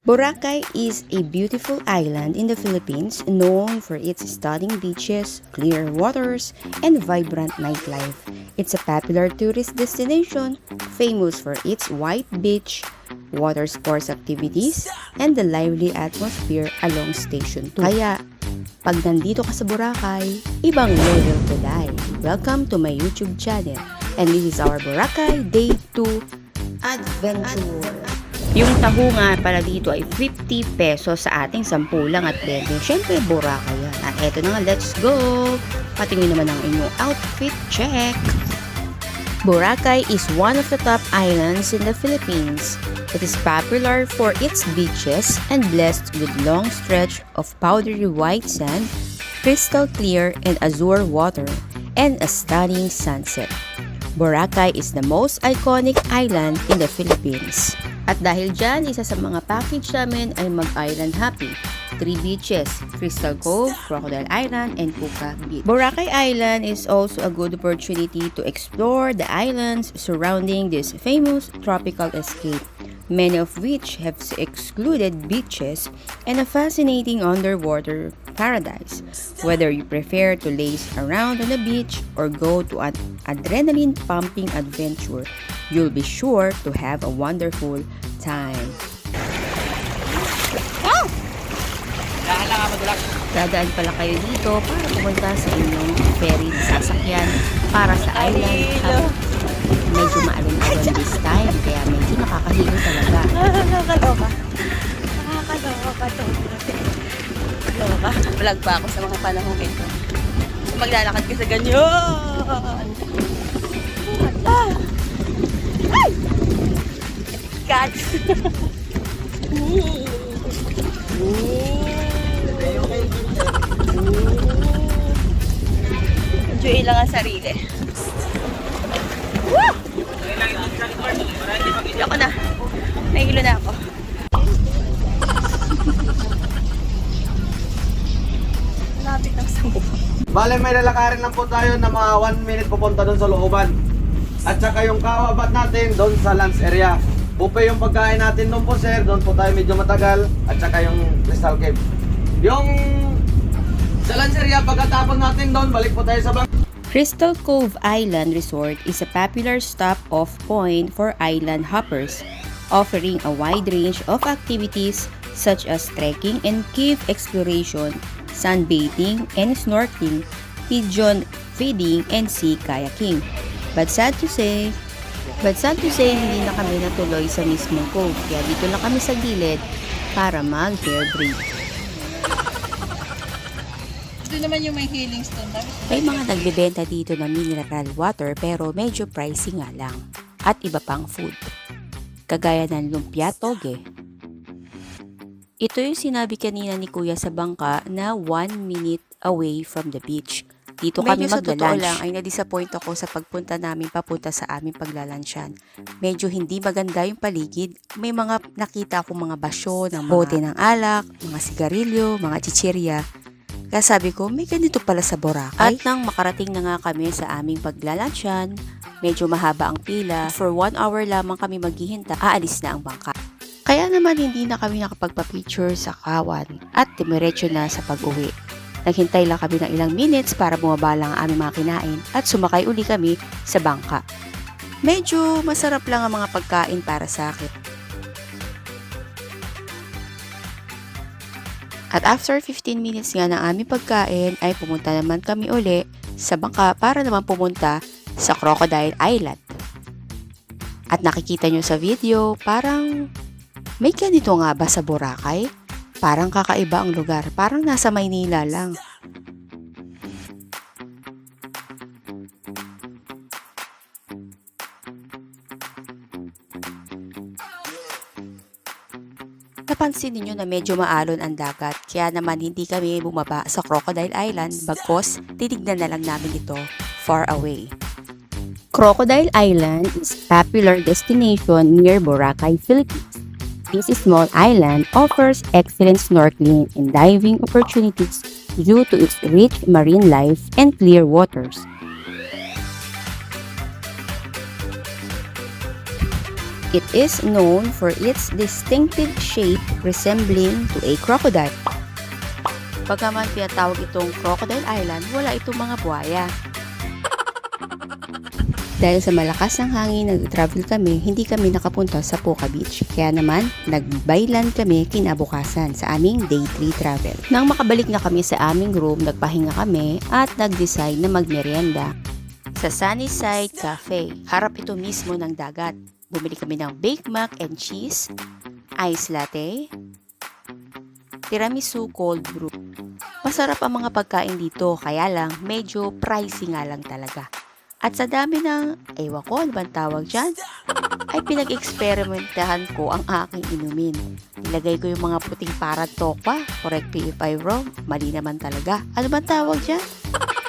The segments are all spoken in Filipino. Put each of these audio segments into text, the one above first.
Boracay is a beautiful island in the Philippines known for its stunning beaches, clear waters, and vibrant nightlife. It's a popular tourist destination famous for its white beach, water sports activities, and the lively atmosphere along Station 2. Kaya, pag nandito ka sa Boracay, ibang level to die. Welcome to my YouTube channel. And this is our Boracay Day 2 Adventure. Yung taho nga pala dito ay 50 pesos sa ating 10 lang at 20. Siyempre, Boracay yan. At eto na nga, let's go! Patingin naman ang inyong outfit check. Boracay is one of the top islands in the Philippines. It is popular for its beaches and blessed with long stretch of powdery white sand, crystal clear and azure water, and a stunning sunset. Boracay is the most iconic island in the Philippines. At dahil dyan, isa sa mga package namin ay mag-island happy. Three beaches, Crystal Cove, Crocodile Island, and Puka Beach. Boracay Island is also a good opportunity to explore the islands surrounding this famous tropical escape, many of which have excluded beaches and a fascinating underwater paradise. Whether you prefer to laze around on the beach or go to an adrenaline-pumping adventure, you'll be sure to have a wonderful time. Dadaan pala kayo dito para pumunta sa inyong ferry sasakyan para sa island. Habang medyo maalon-alon this time, kaya medyo nakakahilo talaga. Nakakaloka. Nakakaloka to. Nakakaloka. Vlog pa ako sa mga panahon ito. Maglalakad ka sa ganyan. Ah. Ay! God! Enjoy lang ang sarili. Woo! Ako na. Nahihilo na ako. Bale, may lalakarin lang po tayo na mga 1 minute pupunta doon sa looban. At saka yung kawabat natin doon sa lunch area. Bupe yung pagkain natin doon po sir, doon po tayo medyo matagal. At saka yung Crystal Cave. Yung sa lunch area, pagkatapon natin doon, balik po tayo sa bang... Crystal Cove Island Resort is a popular stop-off point for island hoppers, offering a wide range of activities such as trekking and cave exploration, sunbathing and snorkeling, pigeon feeding, and sea kayaking. But sad to say, but sad to say, hindi na kami natuloy sa mismong cove, kaya dito lang kami sa gilid para mag-hair braid. Ito naman yung may healing stone. May mga nagbebenta dito na mineral water pero medyo pricey nga lang. At iba pang food. Kagaya ng lumpia toge. Ito yung sinabi kanina ni Kuya sa bangka na 1 minute away from the beach. Dito kami Medyo sa totoo magla-lunch. lang ay na-disappoint ako sa pagpunta namin papunta sa aming paglalansyan. Medyo hindi maganda yung paligid. May mga nakita akong mga basyo ng mga bote ng alak, mga sigarilyo, mga chichirya. Kaya sabi ko, may ganito pala sa Boracay. At nang makarating na nga kami sa aming paglalansyan, medyo mahaba ang pila. For one hour lamang kami maghihinta, aalis na ang bangka. Naman hindi na kami nakapagpa-picture sa kawan at dimiretso na sa pag-uwi. Naghintay lang kami ng ilang minutes para bumaba lang ang aming mga kinain at sumakay uli kami sa bangka. Medyo masarap lang ang mga pagkain para sa akin. At after 15 minutes nga ng aming pagkain ay pumunta naman kami uli sa bangka para naman pumunta sa Crocodile Island. At nakikita nyo sa video, parang may ganito nga ba sa Boracay? Parang kakaiba ang lugar, parang nasa Maynila lang. Napansin ninyo na medyo maalon ang dagat, kaya naman hindi kami bumaba sa Crocodile Island bagkos titignan na lang namin ito far away. Crocodile Island is a popular destination near Boracay, Philippines. This small island offers excellent snorkeling and diving opportunities due to its rich marine life and clear waters. It is known for its distinctive shape resembling to a crocodile. Pagkaman tinatawag itong Crocodile Island, wala itong mga buhaya. Dahil sa malakas ng hangin nag-travel kami, hindi kami nakapunta sa Poca Beach. Kaya naman, nag-byland kami kinabukasan sa aming day 3 travel. Nang makabalik na kami sa aming room, nagpahinga kami at nag-decide na magmerienda. Sa Sunnyside Cafe, harap ito mismo ng dagat. Bumili kami ng Bake Mac and Cheese, Ice Latte, Tiramisu Cold Brew. Masarap ang mga pagkain dito, kaya lang medyo pricey nga lang talaga. At sa dami ng, ewan ko, ano bang tawag dyan? Ay pinag-experimentahan ko ang aking inumin. Nilagay ko yung mga puting parang tokwa. Correct me if I'm wrong. Mali naman talaga. Ano bang tawag dyan?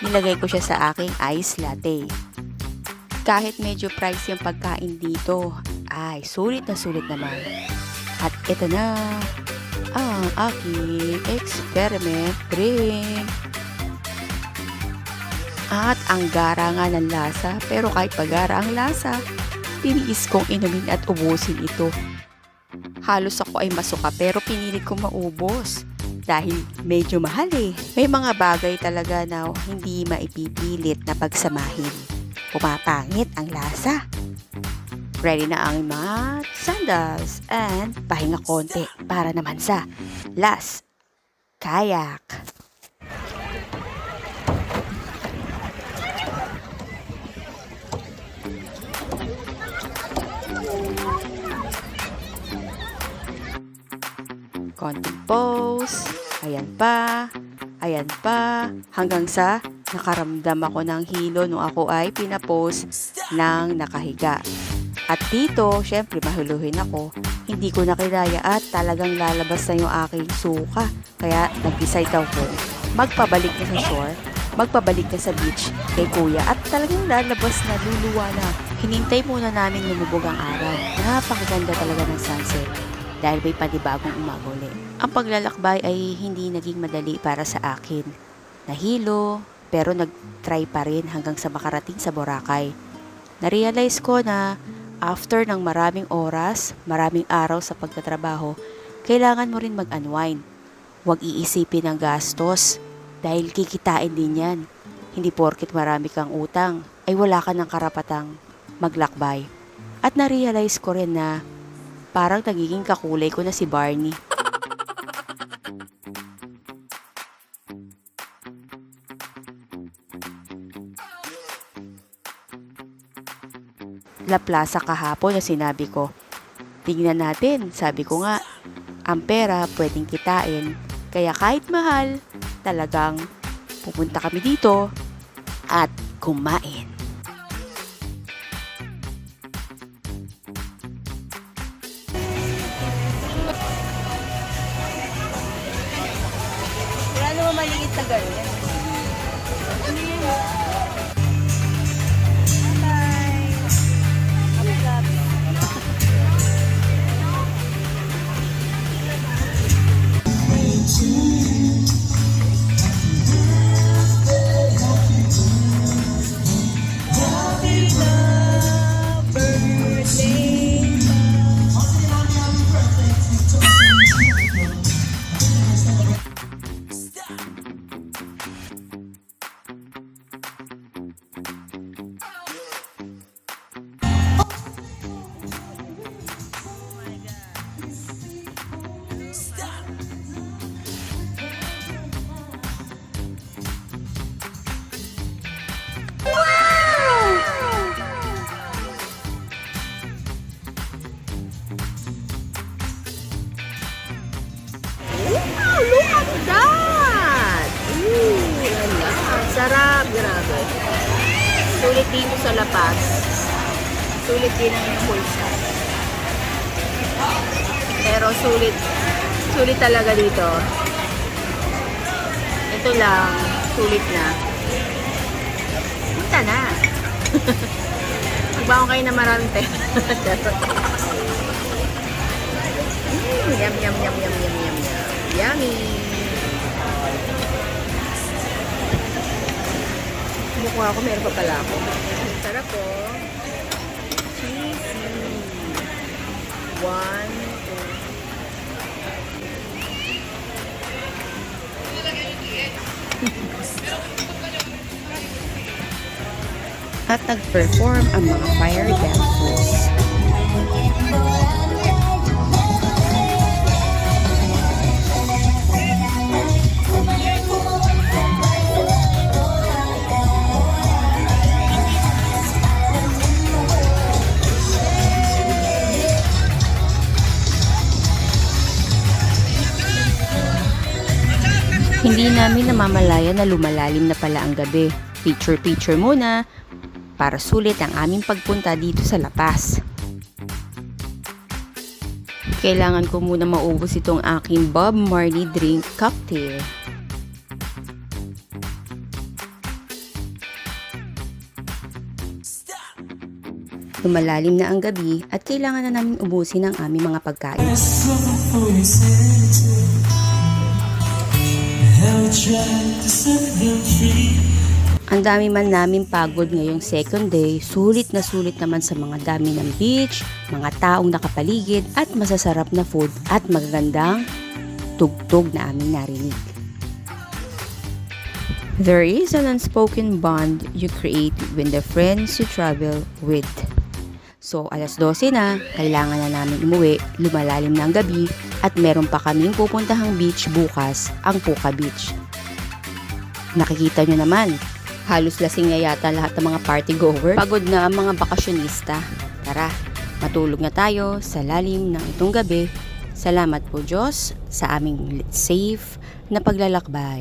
Nilagay ko siya sa aking ice latte. Kahit medyo pricey ang pagkain dito, ay sulit na sulit naman. At ito na ang aking experiment drink. At ang gara nga ng lasa, pero kahit pagara ang lasa, tiniis kong inumin at ubusin ito. Halos ako ay masuka pero pinilit kong maubos dahil medyo mahal eh. May mga bagay talaga na hindi maipipilit na pagsamahin. Pumapangit ang lasa. Ready na ang mga sandals and pahinga konti para naman sa last kayak. Konting pose, ayan pa, ayan pa, hanggang sa nakaramdam ako ng hilo nung ako ay pinapose ng nakahiga. At dito, syempre mahuluhin ako, hindi ko na at talagang lalabas na yung aking suka. Kaya nag-decide ako, magpabalik na sa shore, magpabalik na sa beach kay kuya at talagang lalabas na luluwa na. Hinintay muna namin lumubog ang araw. Napakaganda talaga ng sunset dahil may panibagong umaga uli. Ang paglalakbay ay hindi naging madali para sa akin. Nahilo, pero nag-try pa rin hanggang sa makarating sa Boracay. Narealize ko na after ng maraming oras, maraming araw sa pagtatrabaho, kailangan mo rin mag-unwind. Huwag iisipin ang gastos dahil kikitain din yan. Hindi porkit marami kang utang ay wala ka ng karapatang maglakbay. At narealize ko rin na parang nagiging kakulay ko na si Barney. La Plaza kahapon na sinabi ko. Tingnan natin, sabi ko nga, ang pera pwedeng kitain. Kaya kahit mahal, talagang pupunta kami dito at kumain. Naman maliit na ganyan. That! Ooh, lala. Sarap, grabe. Sulit dito sa La Paz. Sulit din ang pulsa. Pero sulit, sulit talaga dito. Ito lang, sulit na. Punta na. Magbaon kayo na maraming pera. mm, yum, yum, yum, yum, yum, yum, yum. Yummy! Mukha ako, meron pa pala ako. Sarap po. Cheesy. One, two. At nag-perform ang mga fire dancers. Hindi namin namamalaya na lumalalim na pala ang gabi. Picture-picture muna para sulit ang aming pagpunta dito sa Lapas. Kailangan ko muna maubos itong aking Bob Marley drink cocktail. Lumalalim na ang gabi at kailangan na namin ubusin ang aming mga pagkain. Ang dami man namin pagod ngayong second day, sulit na sulit naman sa mga dami ng beach, mga taong nakapaligid at masasarap na food at magagandang tugtog na aming narinig. There is an unspoken bond you create when the friends you travel with. So, alas 12 na, kailangan na namin umuwi, lumalalim na ang gabi, at meron pa kaming pupuntahang beach bukas, ang Puka Beach. Nakikita nyo naman, halos lasing na yata lahat ng mga party goer. Pagod na ang mga bakasyonista. Tara, matulog na tayo sa lalim ng itong gabi. Salamat po Diyos sa aming safe na paglalakbay.